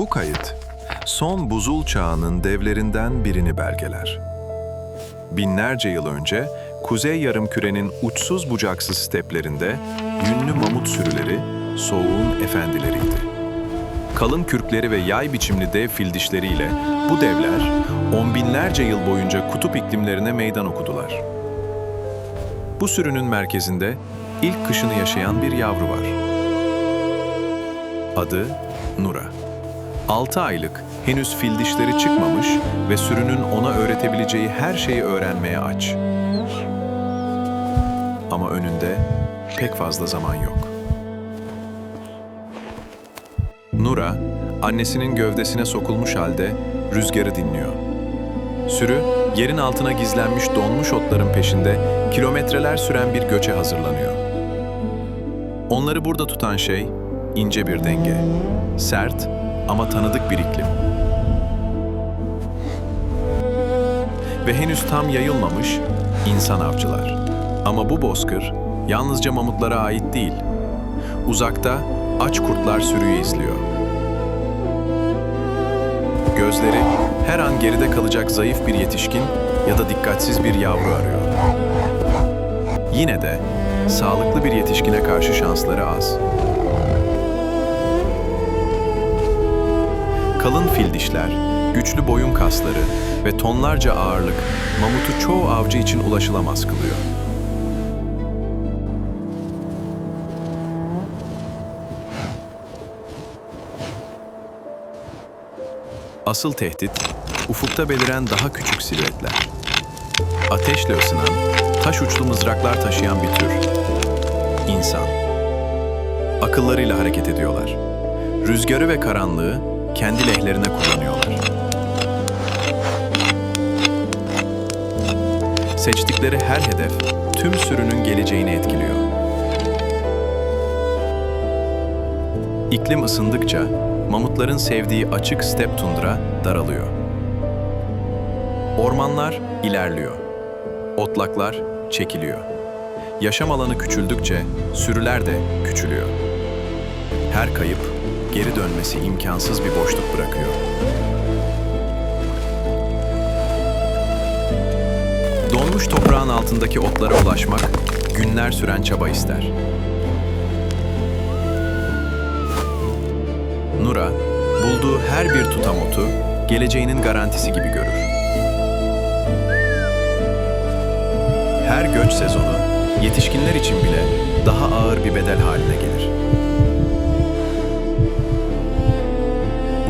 Bu kayıt, son buzul çağının devlerinden birini belgeler. Binlerce yıl önce Kuzey Yarımküre'nin uçsuz bucaksız steplerinde yünlü mamut sürüleri soğuğun efendileriydi. Kalın kürkleri ve yay biçimli dev fil dişleriyle bu devler on binlerce yıl boyunca kutup iklimlerine meydan okudular. Bu sürünün merkezinde ilk kışını yaşayan bir yavru var. Adı Nura. 6 aylık, henüz fil dişleri çıkmamış ve sürünün ona öğretebileceği her şeyi öğrenmeye aç. Ama önünde pek fazla zaman yok. Nura, annesinin gövdesine sokulmuş halde rüzgarı dinliyor. Sürü, yerin altına gizlenmiş donmuş otların peşinde kilometreler süren bir göçe hazırlanıyor. Onları burada tutan şey ince bir denge. Sert ama tanıdık bir iklim. Ve henüz tam yayılmamış insan avcılar. Ama bu bozkır yalnızca mamutlara ait değil. Uzakta aç kurtlar sürüyü izliyor. Gözleri her an geride kalacak zayıf bir yetişkin ya da dikkatsiz bir yavru arıyor. Yine de sağlıklı bir yetişkine karşı şansları az. Kalın fil dişler, güçlü boyun kasları ve tonlarca ağırlık mamutu çoğu avcı için ulaşılamaz kılıyor. Asıl tehdit, ufukta beliren daha küçük silüetler. Ateşle ısınan, taş uçlu mızraklar taşıyan bir tür. İnsan. Akıllarıyla hareket ediyorlar. Rüzgarı ve karanlığı kendi lehlerine kullanıyorlar. Seçtikleri her hedef tüm sürünün geleceğini etkiliyor. İklim ısındıkça mamutların sevdiği açık step tundra daralıyor. Ormanlar ilerliyor. Otlaklar çekiliyor. Yaşam alanı küçüldükçe sürüler de küçülüyor. Her kayıp geri dönmesi imkansız bir boşluk bırakıyor. Donmuş toprağın altındaki otlara ulaşmak günler süren çaba ister. Nura, bulduğu her bir tutam otu geleceğinin garantisi gibi görür. Her göç sezonu yetişkinler için bile daha ağır bir bedel haline gelir.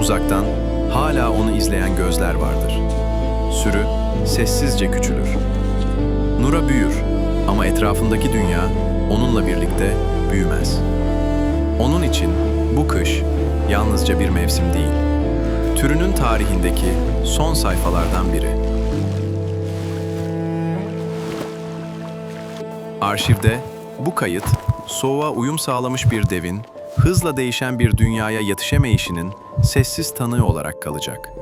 Uzaktan hala onu izleyen gözler vardır. Sürü sessizce küçülür. Nura büyür ama etrafındaki dünya onunla birlikte büyümez. Onun için bu kış yalnızca bir mevsim değil, türünün tarihindeki son sayfalardan biri. Arşivde bu kayıt, soğuğa uyum sağlamış bir devin, hızla değişen bir dünyaya yetişemeyişinin sessiz tanığı olarak kalacak.